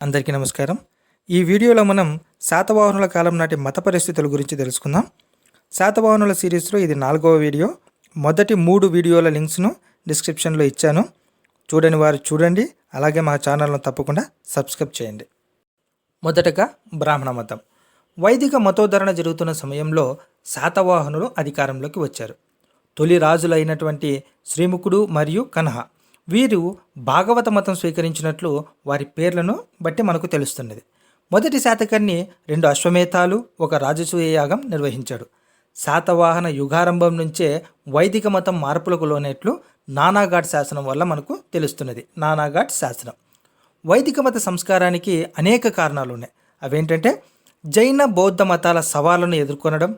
అందరికీ నమస్కారం. ఈ వీడియోలో మనం శాతవాహనుల కాలం నాటి మత పరిస్థితుల గురించి తెలుసుకుందాం. శాతవాహనుల సిరీస్లో ఇది నాలుగవ వీడియో. మొదటి మూడు వీడియోల లింక్స్ను డిస్క్రిప్షన్లో ఇచ్చాను. చూడని వారు చూడండి అలాగే మా ఛానల్ను తప్పకుండా సబ్స్క్రైబ్ చేయండి. మొదటగా బ్రాహ్మణ మతం. వైదిక మతోద్ధరణ జరుగుతున్న సమయంలో శాతవాహనులు అధికారంలోకి వచ్చారు. తొలి రాజులైనటువంటి శ్రీముఖుడు మరియు కన్హ. వీరు భాగవత మతం స్వీకరించినట్లు వారి పేర్లను బట్టి మనకు తెలుస్తున్నది. మొదటి శాతకర్ణి రెండు అశ్వమేధాలు ఒక రాజసూయ యాగం నిర్వహించాడు. శాతవాహన యుగారంభం నుంచే వైదిక మతం మార్పులకు లోనేట్లు నానాఘాట్ శాసనం వల్ల మనకు తెలుస్తున్నది. నానాఘాట్ శాసనం. వైదిక మత సంస్కారానికి అనేక కారణాలు ఉన్నాయి అవేంటంటే జైన బౌద్ధ మతాల సవాళ్ళను ఎదుర్కొనడం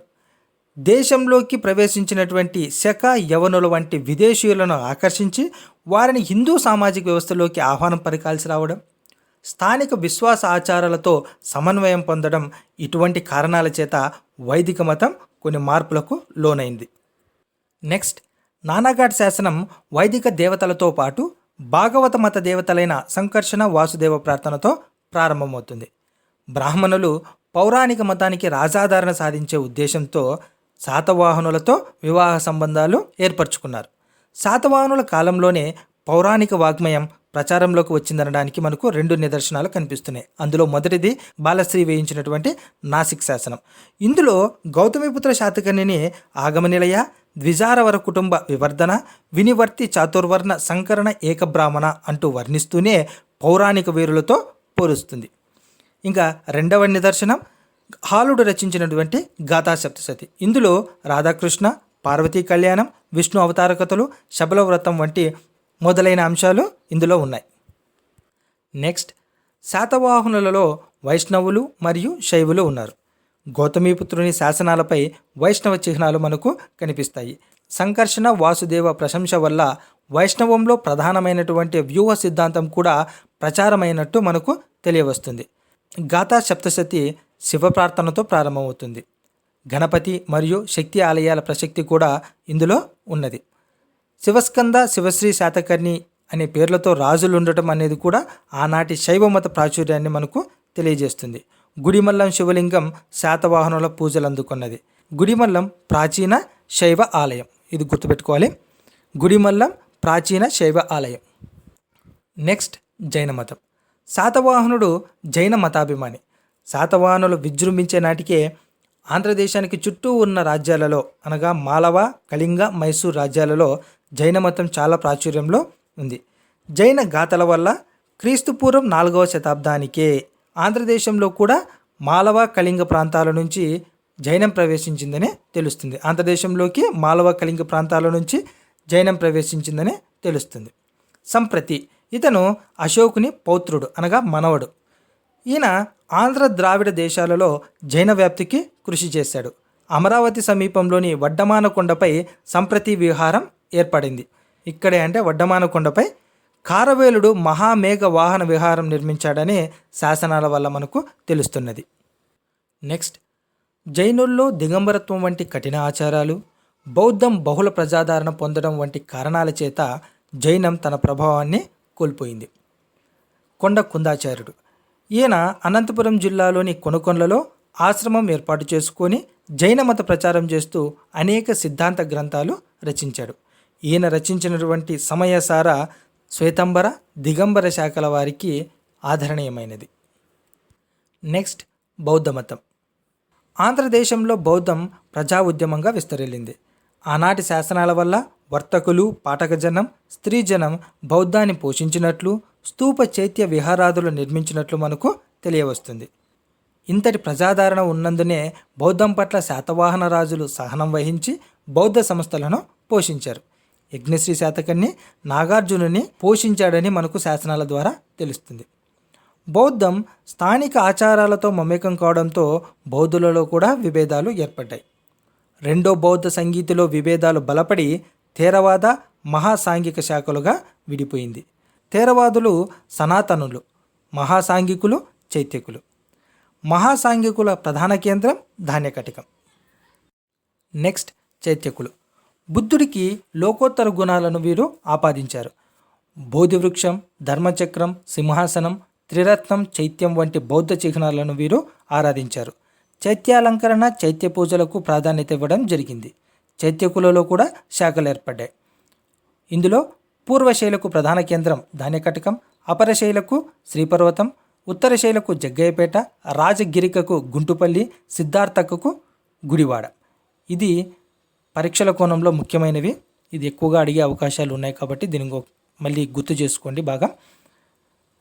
దేశంలోకి ప్రవేశించినటువంటి శక యవనుల వంటి విదేశీయులను ఆకర్షించి వారిని హిందూ సామాజిక వ్యవస్థలోకి ఆహ్వానం పరికాల్సి రావడం స్థానిక విశ్వాస ఆచారాలతో సమన్వయం పొందడం ఇటువంటి కారణాల చేత వైదిక మతం కొన్ని మార్పులకు లోనైంది. నెక్స్ట్ నానాఘాట్ శాసనం వైదిక దేవతలతో పాటు భాగవత మత దేవతలైన సంకర్షణ వాసుదేవ ప్రార్థనతో ప్రారంభమవుతుంది. బ్రాహ్మణులు పౌరాణిక మతానికి రాజాదరణ సాధించే ఉద్దేశంతో శాతవాహనులతో వివాహ సంబంధాలు ఏర్పరచుకున్నారు. శాతవాహనుల కాలంలోనే పౌరాణిక వాగ్మయం ప్రచారంలోకి వచ్చిందనడానికి మనకు రెండు నిదర్శనాలు కనిపిస్తున్నాయి. అందులో మొదటిది బాలశ్రీ వేయించినటువంటి నాసిక్ శాసనం. ఇందులో గౌతమిపుత్ర శాతకర్ణిని ఆగమనిలయ ద్విజారవర కుటుంబ వివర్ధన వినివర్తి చాతుర్వర్ణ సంకరణ ఏకబ్రాహ్మణ అంటూ వర్ణిస్తూనే పౌరాణిక వీరులతో పోలుస్తుంది. ఇంకా రెండవ నిదర్శనం హాలుడు రచించినటువంటి గాథా సప్తశతి ఇందులో రాధాకృష్ణ పార్వతీ కళ్యాణం విష్ణు అవతార కథలు శబల వ్రతం వంటి మొదలైన అంశాలు ఇందులో ఉన్నాయి. నెక్స్ట్ శాతవాహనులలో వైష్ణవులు మరియు శైవులు ఉన్నారు. గౌతమీపుత్రుని శాసనాలపై వైష్ణవ చిహ్నాలు మనకు కనిపిస్తాయి. సంకర్షణ వాసుదేవ ప్రశంస వల్ల వైష్ణవంలో ప్రధానమైనటువంటి వ్యూహ సిద్ధాంతం కూడా ప్రచారమైనట్టు మనకు తెలియవస్తుంది. గాథా సప్తశతి శివ ప్రార్థనతో ప్రారంభమవుతుంది. గణపతి మరియు శక్తి ఆలయాల ప్రసక్తి కూడా ఇందులో ఉన్నది. శివస్కంద శివశ్రీ శాతకర్ణి అనే పేర్లతో రాజులు ఉండటం అనేది కూడా ఆనాటి శైవ మత ప్రాచుర్యాన్ని మనకు తెలియజేస్తుంది. గుడిమల్లం శివలింగం శాతవాహనుల పూజలు అందుకున్నది గుడిమల్లం ప్రాచీన శైవ ఆలయం. ఇది గుర్తుపెట్టుకోవాలి. గుడిమల్లం ప్రాచీన శైవ ఆలయం. నెక్స్ట్ జైన మతం శాతవాహనుడు జైన మతాభిమాని. శాతవాహనులు విజృంభించే నాటికే ఆంధ్రదేశానికి చుట్టూ ఉన్న రాజ్యాలలో అనగా మాలవ కళింగ మైసూర్ రాజ్యాలలో జైన మతం చాలా ప్రాచుర్యంలో ఉంది. జైన గాథల వల్ల క్రీస్తుపూర్వం నాలుగవ శతాబ్దానికే ఆంధ్రదేశంలో కూడా మాలవ కళింగ ప్రాంతాల నుంచి జైనం ప్రవేశించిందని తెలుస్తుంది. ఆంధ్రదేశంలోకి మాలవ కళింగ ప్రాంతాల నుంచి జైనం ప్రవేశించిందని తెలుస్తుంది. సంప్రతి. ఇతను అశోకుని పౌత్రుడు అనగా మనవడు. ఈయన ఆంధ్ర ద్రావిడ దేశాలలో జైన వ్యాప్తికి కృషి చేశాడు. అమరావతి సమీపంలోని వడ్డమాన కొండపై సంప్రతి విహారం ఏర్పడింది. ఇక్కడే అంటే వడ్డమాన కొండపై కారవేలుడు మహామేఘ వాహన విహారం నిర్మించాడని శాసనాల వల్ల మనకు తెలుస్తున్నది. నెక్స్ట్ జైనుల్లో దిగంబరత్వం వంటి కఠిన ఆచారాలు బౌద్ధం బహుళ ప్రజాదరణ పొందడం వంటి కారణాల చేత జైనం తన ప్రభావాన్ని కోల్పోయింది. కొండ కుందాచార్యుడు ఈయన అనంతపురం జిల్లాలోని కొనుకొండలలో ఆశ్రమం ఏర్పాటు చేసుకొని జైన మత ప్రచారం చేస్తూ అనేక సిద్ధాంత గ్రంథాలు రచించాడు. ఈయన రచించినటువంటి సమయసార శ్వేతంబర దిగంబర శాఖల వారికి ఆదరణీయమైనది. నెక్స్ట్ బౌద్ధ మతం. ఆంధ్రదేశంలో బౌద్ధం ప్రజా ఉద్యమంగా విస్తరిల్లింది. ఆనాటి శాసనాల వల్ల వర్తకులు పాఠకజనం స్త్రీజనం బౌద్ధాన్ని పోషించినట్లు స్తూప చైత్య విహారాదులు నిర్మించినట్లు మనకు తెలియవస్తుంది. ఇంతటి ప్రజాదరణ ఉన్నందునే బౌద్ధం పట్ల శాతవాహన రాజులు సహనం వహించి బౌద్ధ సంస్థలను పోషించారు. యజ్ఞశ్రీ శాతకర్ణి నాగార్జునుని పోషించాడని మనకు శాసనాల ద్వారా తెలుస్తుంది. బౌద్ధం స్థానిక ఆచారాలతో మమేకం కావడంతో బౌద్ధులలో కూడా విభేదాలు ఏర్పడ్డాయి. రెండో బౌద్ధ సంగీతిలో విభేదాలు బలపడి థేరవాద మహాసాంఘిక శాఖలుగా విడిపోయింది. థేరవాదులు సనాతనులు మహాసాంఘికులు చైత్యకులు. మహాసాంఘికుల ప్రధాన కేంద్రం ధాన్యకటికం. నెక్స్ట్ చైత్యకులు. బుద్ధుడికి లోకోత్తర గుణాలను వీరు ఆపాదించారు. బోధివృక్షం ధర్మచక్రం సింహాసనం త్రిరత్నం చైత్యం వంటి బౌద్ధ చిహ్నాలను వీరు ఆరాధించారు. చైత్యాలంకరణ చైత్య పూజలకు ప్రాధాన్యత ఇవ్వడం జరిగింది. చైత్యకులలో కూడా శాఖలు ఏర్పడ్డాయి. ఇందులో పూర్వశైలకు ప్రధాన కేంద్రం ధాన్యకటకం అపరశైలకు శ్రీపర్వతం ఉత్తరశైలకు జగ్గయ్యపేట రాజగిరికకు గుంటుపల్లి సిద్ధార్థకకు గుడివాడ. ఇది పరీక్షల కోణంలో ముఖ్యమైనవి. ఇది ఎక్కువగా అడిగే అవకాశాలు ఉన్నాయి కాబట్టి దీని మళ్ళీ గుర్తు చేసుకోండి బాగా.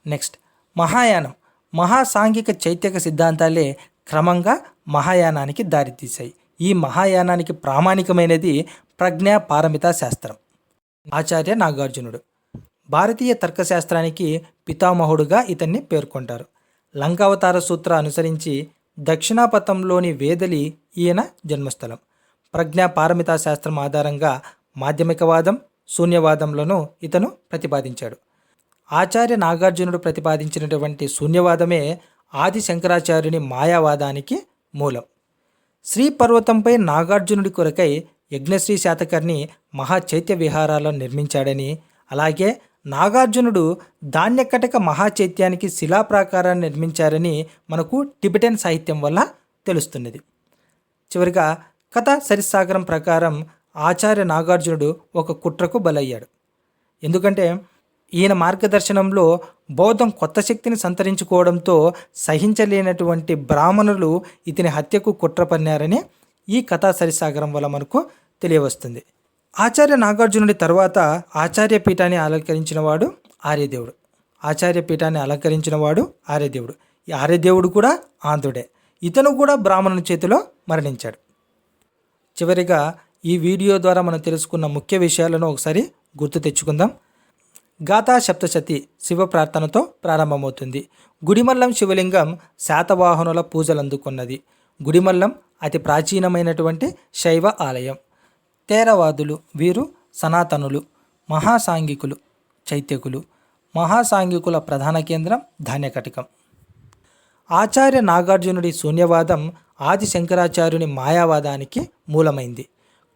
నెక్స్ట్ మహాయానం. మహాసాంఘిక చైత్యక సిద్ధాంతాలే క్రమంగా మహాయానానికి దారితీశాయి. ఈ మహాయానానికి ప్రామాణికమైనది ప్రజ్ఞా పారమిత శాస్త్రం. ఆచార్య నాగార్జునుడు. భారతీయ తర్కశాస్త్రానికి పితామహుడుగా ఇతన్ని పేర్కొంటారు. లంకావతార సూత్ర అనుసరించి దక్షిణాపథంలోని వేదలి ఈయన జన్మస్థలం. ప్రజ్ఞా పారమితా శాస్త్రం ఆధారంగా మాధ్యమికవాదం శూన్యవాదంలను ఇతను ప్రతిపాదించాడు. ఆచార్య నాగార్జునుడు ప్రతిపాదించినటువంటి శూన్యవాదమే ఆది శంకరాచార్యుని మాయావాదానికి మూలం. శ్రీ పర్వతంపై నాగార్జునుడి కొరకై యజ్ఞశ్రీ శాతకర్ణి మహా చైత్య విహారాలను నిర్మించాడని అలాగే నాగార్జునుడు ధాన్యకటక మహాచైత్యానికి శిలాప్రాకారాన్ని నిర్మించారని మనకు టిబెటన్ సాహిత్యం వల్ల తెలుస్తున్నది. చివరిగా కథ సరిసాగరం ప్రకారం ఆచార్య నాగార్జునుడు ఒక కుట్రకు బలయ్యాడు. ఎందుకంటే ఈయన మార్గదర్శనంలో బౌద్ధం కొత్త శక్తిని సంతరించుకోవడంతో సహించలేనటువంటి బ్రాహ్మణులు ఇతని హత్యకు కుట్ర పన్నారని ఈ కథా సరిసాగరం వల్ల మనకు తెలియవస్తుంది. ఆచార్య నాగార్జునుడి తర్వాత ఆచార్య పీఠాన్ని అలంకరించిన వాడు ఆర్యదేవుడు. ఆచార్య పీఠాన్ని అలంకరించిన వాడు ఆర్యదేవుడు. ఈ ఆర్యదేవుడు కూడా ఆంధ్రుడే. ఇతను కూడా బ్రాహ్మణుని చేతిలో మరణించాడు. చివరిగా ఈ వీడియో ద్వారా మనం తెలుసుకున్న ముఖ్య విషయాలను ఒకసారి గుర్తు తెచ్చుకుందాం. గాథా సప్తశతి శివ ప్రార్థనతో ప్రారంభమవుతుంది. గుడిమల్లం శివలింగం శాతవాహనుల పూజలు అందుకున్నది గుడిమల్లం అతి ప్రాచీనమైనటువంటి శైవ ఆలయం. తేరవాదులు వీరు సనాతనులు మహాసాంఘికులు చైత్యకులు మహాసాంఘికుల ప్రధాన కేంద్రం ధాన్యకటికం. ఆచార్య నాగార్జునుడి శూన్యవాదం ఆది శంకరాచార్యుని మాయావాదానికి మూలమైంది.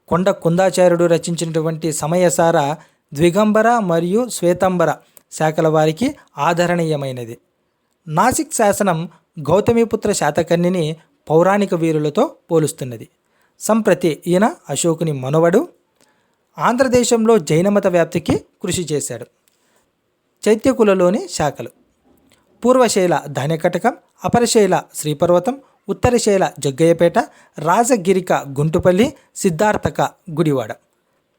కొండ కుందాచార్యుడు రచించినటువంటి సమయసార ద్విగంబర మరియు శ్వేతంబర శాఖల వారికి ఆదరణీయమైనది. నాసిక్ శాసనం గౌతమిపుత్ర శాతకర్ణిని పౌరాణిక వీరులతో పోలుస్తున్నది. సంప్రతి ఈయన అశోకుని మనవడు. ఆంధ్రదేశంలో జైనమత వ్యాప్తికి కృషి చేశాడు. చైత్యకులలోని శాఖలు. పూర్వశైల ధాన్యకటకం అపరశైల శ్రీపర్వతం ఉత్తరశైల జగ్గయ్యపేట రాజగిరిక గుంటుపల్లి సిద్ధార్థక గుడివాడ.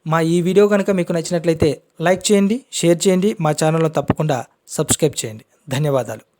మా ఈ వీడియో కనుక మీకు నచ్చినట్లయితే లైక్ చేయండి షేర్ చేయండి మా ఛానల్లో తప్పకుండా సబ్స్క్రైబ్ చేయండి. ధన్యవాదాలు.